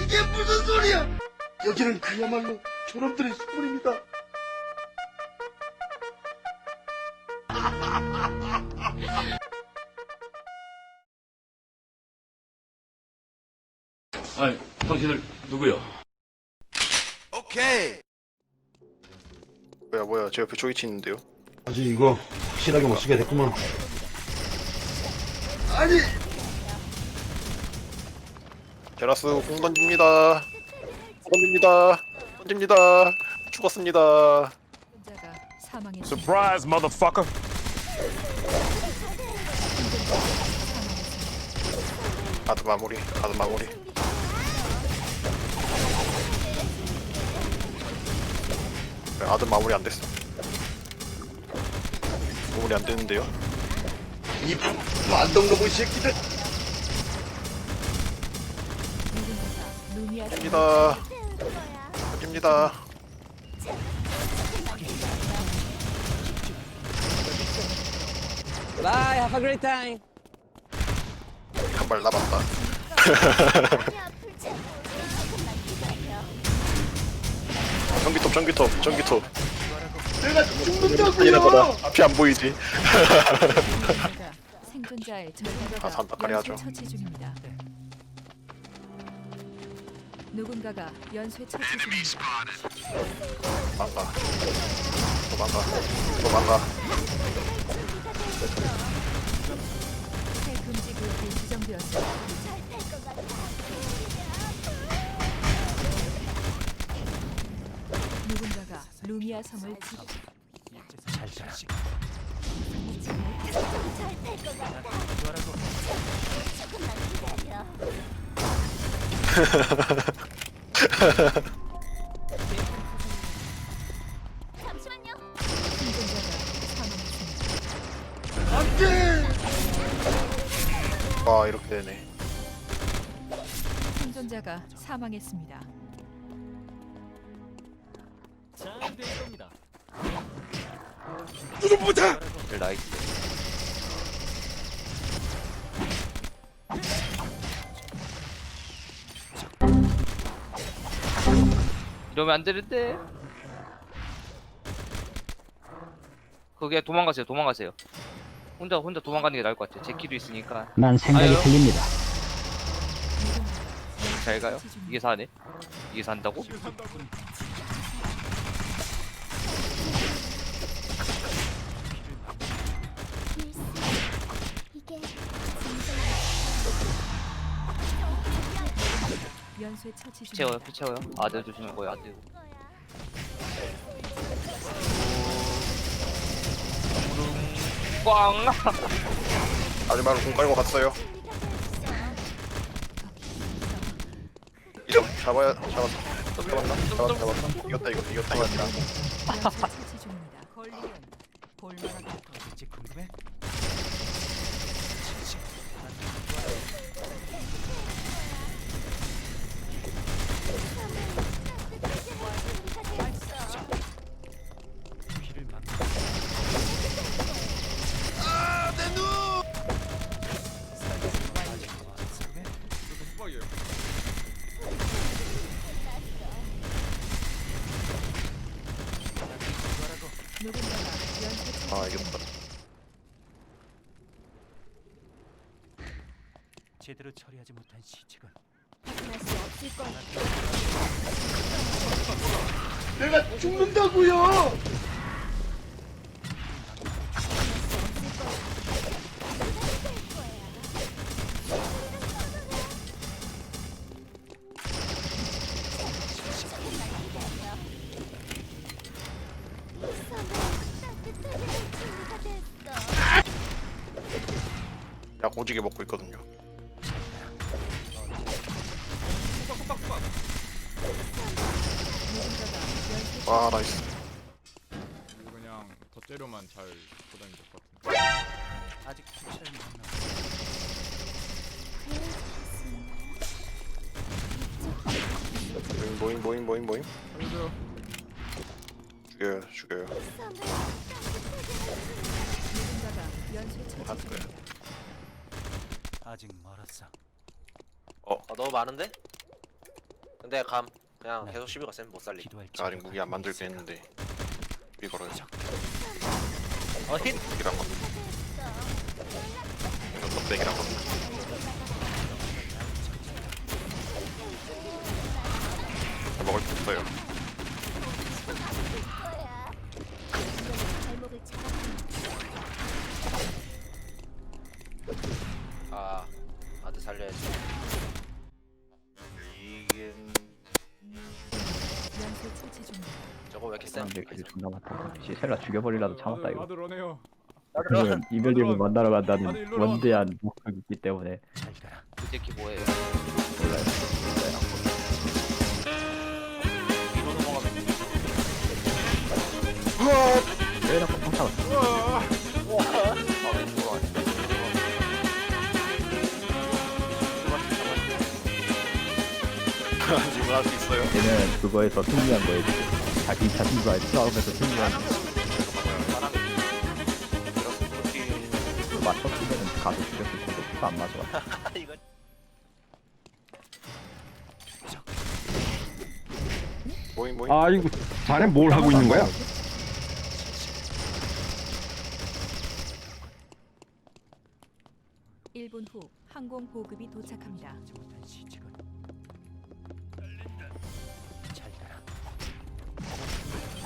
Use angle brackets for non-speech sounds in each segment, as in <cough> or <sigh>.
이게 무슨 소리야? 여기는 그야말로 저놈들의 식물입니다. <laughs> 아니, 당신들 누구요? 뭐야 뭐야 제 옆에 조이치 있는데요 아직 이거 확실하게 못 쓰게 됐구만. 아니 제라스 공 던집니다 던집니다 던집니다 죽었습니다 혼자가. Surprise, motherfucker. 아드 마무리 아드 마무리 네, 아드 마무리 안 됐어 마무리 안 되는데요 이 만동놈의 새끼들. 던집니다 던집니다 Bye, have a great time. 한 발 남았다 <laughs> 전기톱 전기톱 전기톱 내가 죽는다고요. 앞이 안 보이지 생존자의 <laughs> 아, 하죠. 처치 중입니다. 누군가가 연쇄 처치 중입니다. 도망가. 도망가. 도망가. 새 금지 구역이 지정되었습니다. 누군가가 루미아 섬을 지 생존자가 사망했습 <laughs> <laughs> 니다. 안돼. 와 이렇게 되네 생존자가 사망했습니다. 이 러면 안 되는데. 거기에 도망가세요. 도망가세요. 혼자 혼자 도망가는 게 나을 것 같아요. 제 키도 있으니까. 난 생각이 아유. 틀립니다. 잘 가요. 이게 사네. 이게 산다고? 연쇄 처치 중. 채워요. 피 채워요. 아들 조심할 거예요. 아들. 꽝. 아주 말로 공 깔고 갔어요 이름 잡아야 잡았어 잡았다 잡았다 잡았다 이겼다 이겼다 이겼다 이겼다 연쇄 처치 중입니다. 걸리면 볼만하다. 누군가가 아 이겼다. 제대로 처리하지 못한 시체가 내가 죽는다고요. 오지게 먹고 있거든요 와 나이스 그냥 덧재료만 잘 보다니면 될것 같은데. 아직 출처는 안 나와. 모임 모임 모임 모임 살려줘요. 죽여요 죽여요 누군가가 연쇄 처치 아직 멀었어. 어 아, 너무 많은데? 근데 감 그냥 계속 시비 가쌤 못 살리. 기도할 나 아직 무기 안 만들긴 했는데 우리 걸어야지 어 힛. 무기란 거 이거 껍데기란 거 먹을 게 없어요 저거 왜 이렇게 센? 사람들 길 존나 많다. 시셀라 죽여버리라도 참았다 이거. 아들 오네요. 그러면 이별님을 만나러 다들 간다는 일로. 원대한 목적이 있기 때문에. 이 새끼 뭐예요? 몰라요. 뒤로 넘어가면 왜 자꾸 평타가 아 왼쪽으로 가네. 지금 할수 있어요? 얘는 그거에서 승리한 거예요. 지금. 자기 자신과의 싸움에서 승리한 거. 맞췄으면 가서 죽였을 텐데 그거 안 맞아. <laughs> 이거 모임 모임 아이고, 자네 뭘 하고 있는 거야? 일분후 항공 보급이 도착합니다.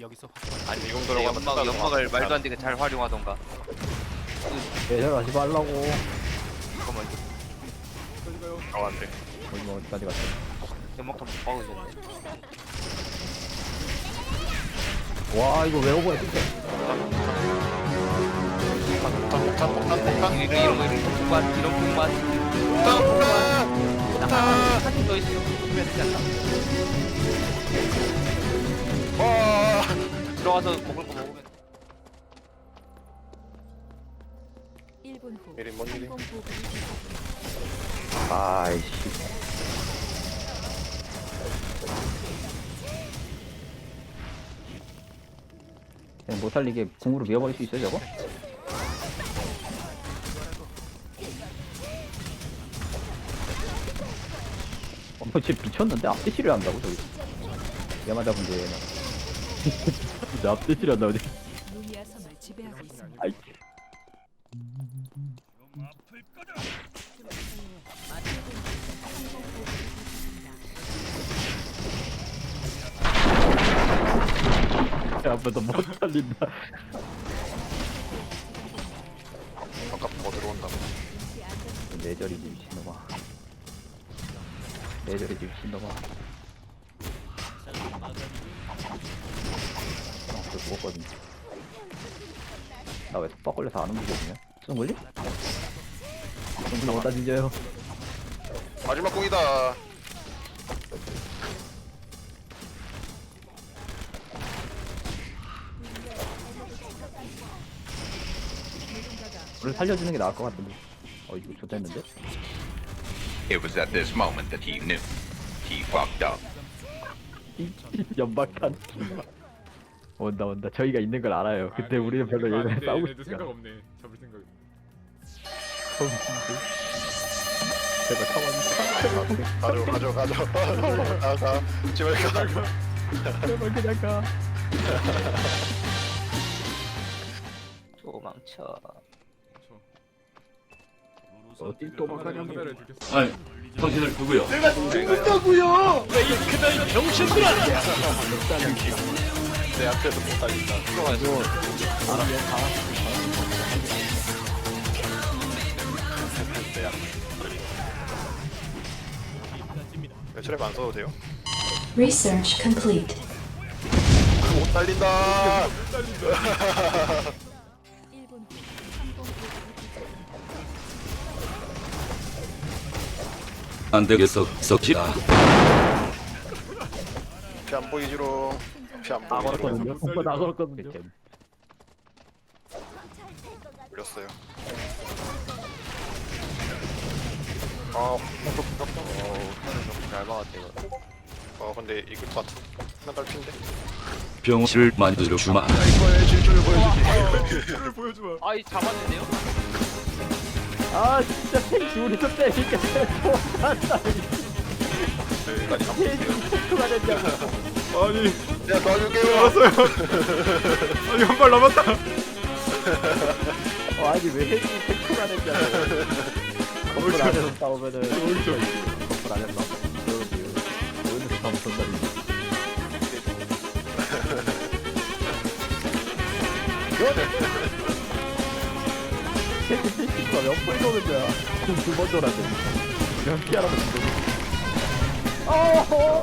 여기서 확 아니 이 정도로 가면 연막 연막을 거. 말도 안 되게 잘 활용하던가. 예절하지 말라고. 잠깐만 나왔는데 거기 뭐 어디까지 갔어? 연막탄 못 박으셨네. 와 이거 왜 오버야 진짜. 폭탄 폭탄 폭탄 이런 이런 거 이런 폭만 이런 폭만. 폭탄 폭탄. 나 사진 더 있어. 되지 않나? 와 들어가서 먹을 거 먹으면. 1분 후 미리 뭔 일이? 항공 보급이 도착합니다. 아이씨. 그냥 못 살리게 궁으로 밀어버릴 수 있어요 저거? 어머 쟤 미쳤는데 앞대치를 한다고 저기 야마자분들 얘는 앞대치를 한다고 저기 루미아 섬을 지배하고 있습니다. 아이 도착합니다. 앞에서 못 살린다 아까 뭐 들어온다 임시 안전 내절이지 미친놈아 내절이지 미친놈아 죽었거든 나 왜 속박 걸려서 안 움직여지냐? 무슨 걸리? 좀 어디다 뒤져요 마지막 공이다 우리 살려주는 게 나을 것 같은데 어 이거 좋됐는데? It was at this moment that he knew. He fucked up. <laughs> 연막탄 온다 온다. 저희가 있는 걸 알아요. 그때 우리는 별로 얘네 싸우고 얘네도 싶지 생각 않아. 없네. 잡을 생각. 제발 가만히 가져 가져 가져 가가. 제발 가. 제발 그냥 가. 도망쳐. 어딜 도망가냐고 들켰어. 아니, 당신을 누구요? 내가 죽는다고요! 내 앞에서 못 달린다 내 앞. 매출액 안 써도 돼요? Research complete. 못 달린다 1분 후 항공 보급이 도착합니다. 안 되겠어. 앞이 안 보이지롱 앞이 안다 보이지롱 걸었거든요. 오빠 다 걸었거든요. 올렸어요 아잘 막았대 이거 어 근데 이거 다 하나 딸핀데 병실을 만들어 주마. 이거의 질주를 보여주기 를 보여주마. 아이 잡았는데요? 아 진짜 좋았다. 여기까지 가면 탱이 체크가 됐냐고. 아니 내가 도와줄게요 알았어요. 아니 한발 남았다. 어, 아니 왜 탱이 체크가 됐냐고. 건물 안에서 싸우면은 어이죠. 건물 안에서 싸우면 그러지. 오늘도 싸우면 전달이. 탱이 체크가 몇번 도는 거야. 두번 돌았는데. 몇 피하라고 지금. 어,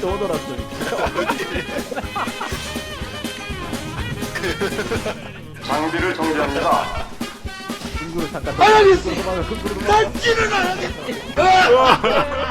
또 오더랐어. 장비를 정지합니다. 친구를 잠깐. 안 하겠어. 난 찌를 안 하겠어.